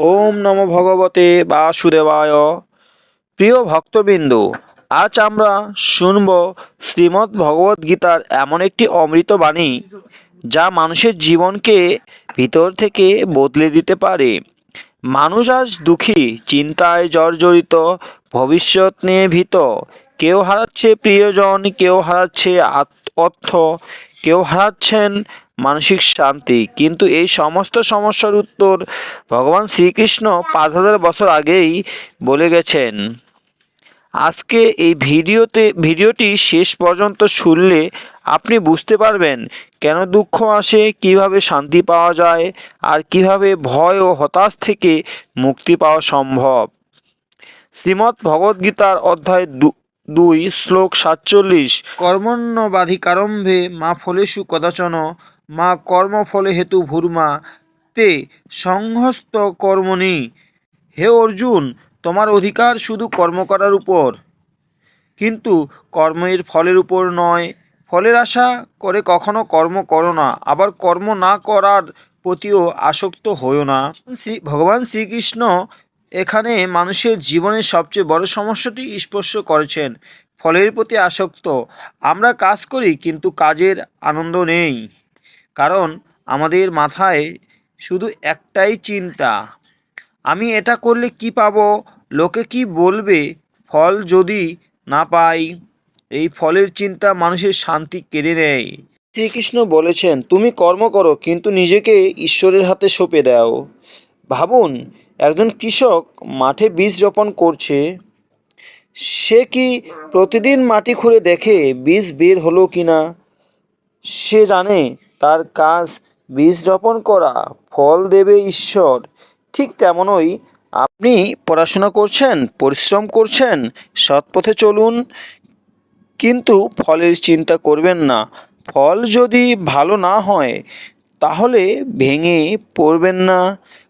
ওম নম ভগবতে বাসুদেবায়। প্রিয় ভক্তবৃন্দ, আজ আমরা শুনব শ্রীমদ্ ভগবদ্ গীতার এমন একটি অমৃত বাণী, যা মানুষের জীবনকে ভিতর থেকে বদলে দিতে পারে। মানুষ আজ দুঃখী, চিন্তায় জর্জরিত, ভবিষ্যৎ নিয়ে ভীত। কেউ হারাচ্ছে প্রিয়জন, কেউ হারাচ্ছে অর্থ, কেউ হারাচ্ছেন মানসিক শান্তি। কিন্তু এই সমস্ত সমস্যার উত্তর ভগবান শ্রীকৃষ্ণ পাঁচ হাজার বছর আগেই বলে গেছেন। আজকে এই ভিডিওতে, ভিডিওটি শেষ পর্যন্ত শুনলে আপনি বুঝতে পারবেন কেন দুঃখ আসে, কীভাবে শান্তি পাওয়া যায়, আর কীভাবে ভয় ও হতাশ থেকে মুক্তি পাওয়া সম্ভব। শ্রীমৎ ভগবদ্গীতার অধ্যায় দুই, শ্লোক সাতচল্লিশ, কর্মণ্যবাধিকারম্ভে মা ফলেষু কদাচন মা কর্মফলে হেতু ভূর্মা, তে সংহস্ত কর্মণি হে অর্জুন, তোমার অধিকার শুধু কর্ম করার উপর। কিন্তু কর্মের ফলের উপর নয়, ফলের আশা করে কখনো কর্ম করো না, আবার কর্ম না করার প্রতিও আসক্ত হইও না। শ্রী, ভগবান শ্রীকৃষ্ণ এখানে মানুষের জীবনের সবচেয়ে বড় সমস্যাটি স্পর্শ করেছেন। ফলের প্রতি আসক্ত। আমরা কাজ করি, কিন্তু কাজের আনন্দ নেই। কারণ আমাদের মাথায় শুধু একটাই চিন্তা। আমি এটা করলে কি পাবো? লোকে কি বলবে? ফল যদি না পাই, এই ফলের চিন্তা মানুষের শান্তি কেড়ে নেয়। শ্রীকৃষ্ণ বলেছেন, তুমি কর্ম করো, কিন্তু নিজেকে ঈশ্বরের হাতে সঁপে দাও। ভাবুন, একজন কৃষক মাঠে বীজ রোপণ করছে। সে কি প্রতিদিন মাটি খুঁড়ে দেখে বীজ বের হলো কি না সে জানে তার কাজ বীজ রোপণ করা, ফল দেবে ঈশ্বর। ঠিক তেমনই আপনি পড়াশোনা করছেন, পরিশ্রম করছেন সৎ পথে চলুন, কিন্তু ফলের চিন্তা করবেন না। ফল যদি ভালো না হয়, তাহলে ভেঙে পড়বেন না।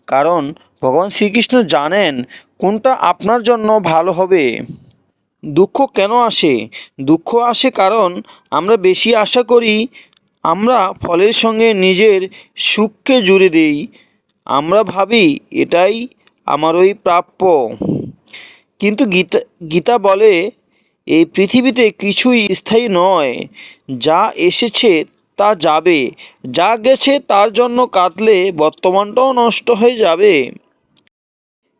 কারণ ভগবান শ্রীকৃষ্ণ জানেন কোনটা আপনার জন্য ভালো হবে। দুঃখ কেন আসে? দুঃখ আসে কারণ আমরা বেশি আশা করি আমরা ফলের সঙ্গে নিজের সুখকে জুড়ে দিই। আমরা ভাবি, এটাই আমারই প্রাপ্য। কিন্তু গীতা গীতা বলে, এই পৃথিবীতে কিছুই স্থায়ী নয়। যা এসেছে তা যাবে। যা গেছে তার জন্য কাঁদলে বর্তমানটাও নষ্ট হয়ে যাবে।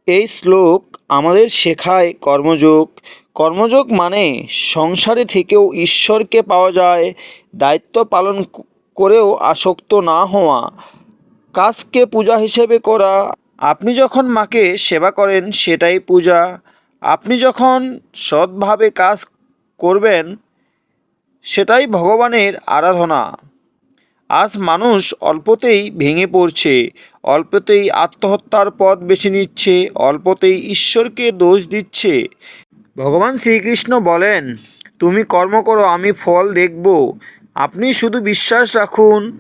এই শ্লোক আমাদের শেখায় কর্মযোগ কর্মযোগ মানে সংসারে থেকেও ঈশ্বরকে পাওয়া যায়, দায়িত্ব পালন করেও আসক্ত না হওয়া, কাজকে পূজা হিসেবে করা। আপনি যখন মাকে সেবা করেন, সেটাই পূজা। আপনি যখন সৎভাবে কাজ করবেন, সেটাই ভগবানের আরাধনা। আজ মানুষ অল্পতেই ভেঙে পড়ছে, অল্পতেই আত্মহত্যার পথ বেছে নিচ্ছে, অল্পতেই ঈশ্বরকে দোষ দিচ্ছে। ভগবান শ্রীকৃষ্ণ বলেন, তুমি কর্ম করো, আমি ফল দেখব। আপনি শুধু বিশ্বাস রাখুন।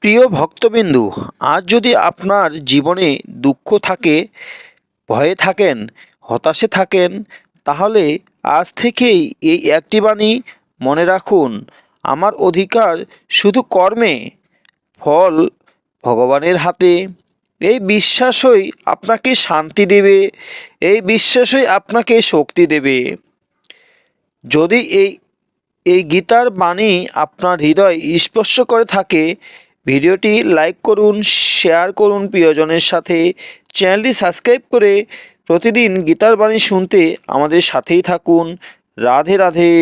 প্রিয় ভক্তবিন্দু, আজ যদি আপনার জীবনে দুঃখ থাকে, ভয়ে থাকেন, হতাশে থাকেন, তাহলে আজ থেকেই এই একটি বাণী মনে রাখুন, আমার অধিকার শুধু কর্মে, ফল ভগবানের হাতে। এই বিশ্বাসই আপনাকে শান্তি দেবে, এই বিশ্বাসই আপনাকে শক্তি দেবে। যদি এই এই গীতার বাণী আপনার হৃদয় স্পর্শ করে থাকে, ভিডিওটি লাইক করুন, শেয়ার করুন প্রিয়জনের সাথে। চ্যানেলটি সাবস্ক্রাইব করে প্রতিদিন গীতার বাণী শুনতে আমাদের সাথেই থাকুন। রাধে রাধে।